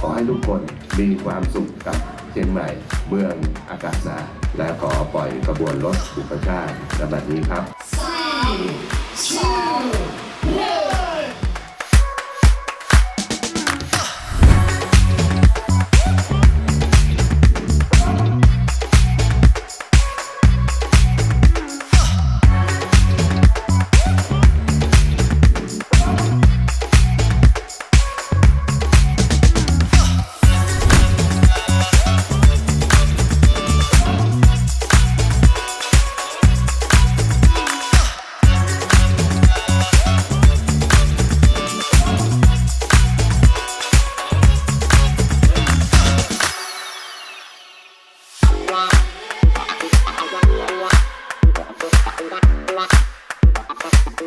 ขอให้ทุกคนมีความสุขกับเชียงใหม่เมืองอากาศสะอาดและขอปล่อยกระบวนรถบุพชาติในบัดนี้ครับ Three, two,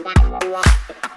Thank you.